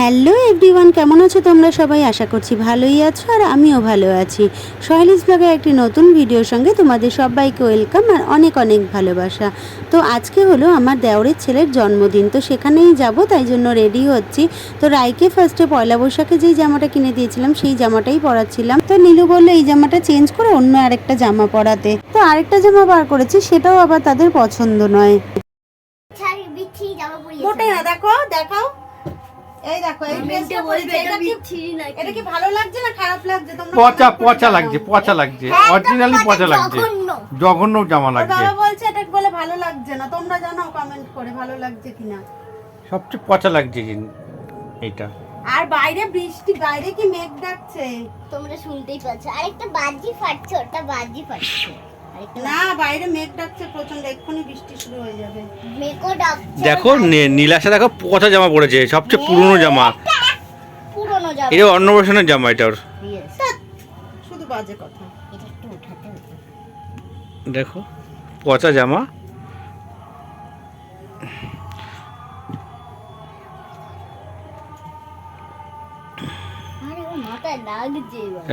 Hello everyone কেমন আছো তোমরা সবাই? আশা করছি ভালোই আছো আর আমিও ভালো আছি। সহেলিস ব্লগের একটি নতুন ভিডিওর সঙ্গে তোমাদের সবাইকে ওয়েলকাম আর অনেক অনেক ভালোবাসা। তো আজকে হলো আমার দেওরের ছেলের জন্মদিন তো সেখানেই যাব তাই জন্য রেডি হচ্ছি। তো রাইকে ফার্স্টে পয়লা বৈশাখে যেই জামাটা কিনে দিয়েছিলাম সেই জামাটাই পরাচ্ছিলাম। তো নীলু বলল এই জামাটা চেঞ্জ করে অন্য আরেকটা জামা পরাতে। তো আরেকটা জামা বার করেছি সেটাও আবার তাদের পছন্দ নয়। না দেখো দেখাও। এই দেখো এই ড্রেসটা পরেছে এটা কি এটা কি ভালো লাগছে না খারাপ লাগছে? তোমরা পচা পচা লাগছে পচা লাগছে। অরিজিনালি পচা লাগছে। জঘন্য। জামা লাগছে। বাবা বলছে এটা বলে ভালো লাগছে না। তোমরা জানাও কমেন্ট করে ভালো লাগছে কিনা। সবচেয়ে পচা লাগছে জিন- এইটা। আর বাইরে বৃষ্টি বাইরে কি মেঘ ডাকছে? তোমরা শুনতেই পাচ্ছ। আরেকটা বাজি ফাটছে ওটা বাজি ফাটছে। না বাইরে মেঘ ডাকছে প্রচণ্ড এক্ষুনি বৃষ্টি শুরু হয়ে যাবে। মেকো ডাকছে দেখো নী- নীলাশা দেখো পচা জামা পড়েছে সবচেয়ে পুরনো জামা। পুরনো জামা। এটা অন্নপ্রাশনের জামা এটা ওর। শুধু বাজে কথা। এটা একটু উঠাতে দেখো পচা জামা।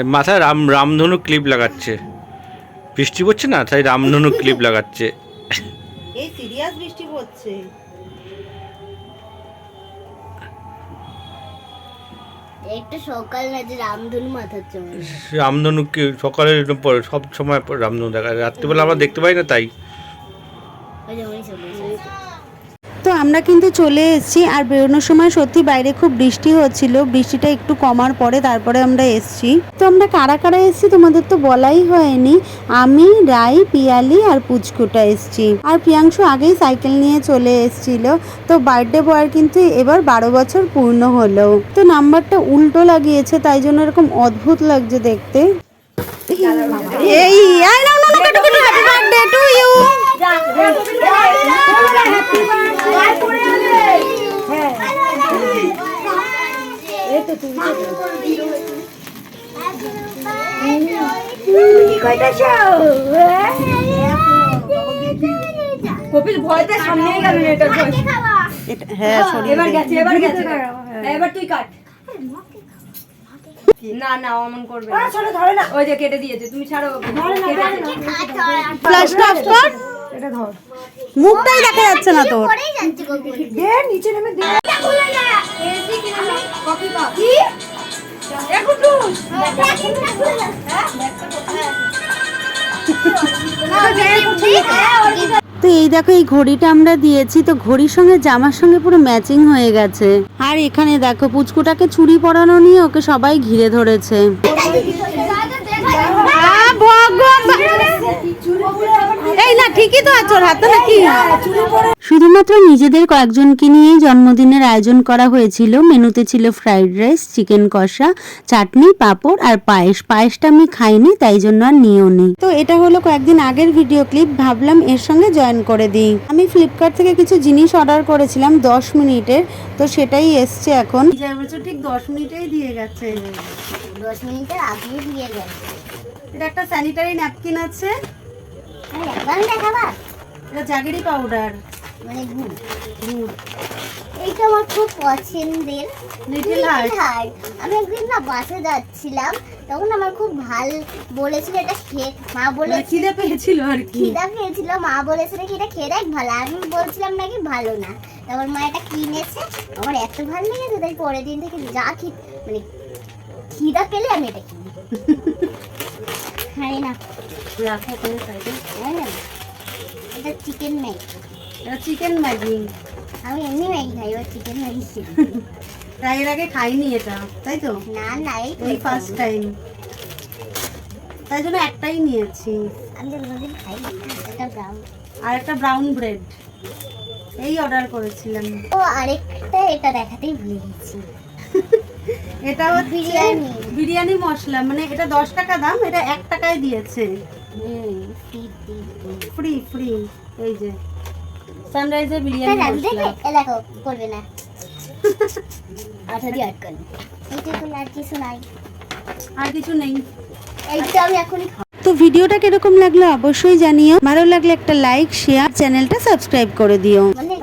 মাথায় রাম রামধনু ক্লিপ লাগাচ্ছে। বৃষ্টি পড়ছে না? তাই রামধনু ক্লিপ লাগাচ্ছে। এই সিরিয়াস বৃষ্টি পড়ছে। একটা সকাল না যে রামধনু মাথার চমক রামধনু কি সকালে পরে সব সময় রামধনু দেখা যায় রাত্রিবেলা আমরা দেখতে পাই না তাই ওই যেমনই চলে এসেছে। তো আমরা কিন্তু চলে এসেছি আর বেরোনোর সময় সত্যি বাইরে খুব বৃষ্টি হচ্ছিল বৃষ্টিটা একটু কমার পরে তারপরে আমরা এসেছি তো আমরা কারা কারা এসেছি তোমাদের তো বলাই হয়নি আমি রাই পিয়ালি আর পুচকুটা এসেছি আর প্রিয়াংশু আগেই সাইকেল নিয়ে চলে এসেছিল তো বার্থডে বয়ের কিন্তু এবার বারো বছর পূর্ণ হলো তো নাম্বারটা উল্টো লাগিয়েছে তাই জন্য এরকম অদ্ভুত লাগছে দেখতে এই আই নাও নাও কাটু কাটু happy birthday to you Kapil ভয়তে সামনে গেল এটা ভয়। হ্যাঁ এবার গেছে এবার গেছে। এবার তুই কাট। না না অমন করবে না। ওই যে কেটে দিয়েছে তুমি ছাড়ো। কেটে দিয়েছে। অফ কর মুখটাই দেখা যাচ্ছে না তোর। যাচ্ছে গোকুল তো এই দেখো এই ঘড়িটা আমরা দিয়েছি তো ঘড়ির সঙ্গে জামার সঙ্গে পুরো ম্যাচিং হয়ে গেছে। আর এখানে দেখো পুচকুটাকে চুরি পরানো নিয়ে ওকে সবাই ঘিরে ধরেছে। আ, ভগবান! হাতে নাকি? শুধুমাত্র নিজেদের কয়েকজনকে নিয়েই জন্মদিনের আয়োজন করা হয়েছিল। মেনুতে ছিল ফ্রাইড রাইস চিকেন কষা চাটনি পাঁপড় আর পায়েস। পায়েসটা আমি খাইনি তাই জন্য আর নিয়েও নি তো এটা হলো কয়েকদিন আগের ভিডিও ক্লিপ ভাবলাম এর সঙ্গে জয়েন করে দিই। আমি ফ্লিপকার্ট থেকে কিছু জিনিস অর্ডার করেছিলাম দশ মিনিটের তো সেটাই এসছে এখন। ঠিক দশ মিনিটেই দিয়ে গেছে। দশ মিনিটের আগেই দিয়ে গেছে। এটা একটা স্যানিটারি ন্যাপকিন আছে। দেখাবা। এটা জাগিরি পাউডার মানে গুড়। এইটা আমার খুব পছন্দের। লিটল হার্ট আমি একদিন না বাসে যাচ্ছিলাম তখন আমার খুব ভালো বলেছিল এটা খেয়ে মা বলে মানে খিদে পেয়েছিল আর কি। খিদা পেয়েছিল মা বলেছিল কি এটা খেয়ে দেখ ভালো। আমি বলছিলাম নাকি ভালো না। তারপর মা এটা কিনেছে আমার এত ভালো লেগেছে তাই পরের দিন থেকে যা খি মানে খিদা পেলে আমি এটা কিনি। খাই না। রাখো ওখানে সাইডে না। এটা চিকেন ম্যাগি এটা চিকেন ম্যাগি আমি এমনি ম্যাগি খাই এবার চিকেন ম্যাগি খাই। তাই এর আগে খাইনি এটা তাই তো? না না এই ফার্স্ট টাইম তাই জন্য একটাই নিয়েছি। আমি কোনোদিন খাই এটা ব্রাউন আর একটা ব্রাউন ব্রেড এই অর্ডার করেছিলাম। ও আরেকটা এটা দেখাতেই ভুলে গেছি। এটা বিরিয়ানি। বিরিয়ানি মশলা মানে এটা দশ টাকা দাম এটা এক টাকায় দিয়েছে। ফ্রি ফ্রি এই যে। সানরাইজের এটা বিরিয়ানি মশলা। দেখো করবে না। আচ্ছা দিয়ে আটকান। এইটা তো আর কিছু নাই। আর কিছু নেই। এইটা আমি এখনই তো ভিডিওটা কীরকম লাগল অবশ্যই জানিও। ভালো লাগলে একটা লাইক শেয়ার চ্যানেলটা সাবস্ক্রাইব করে দিও। মানে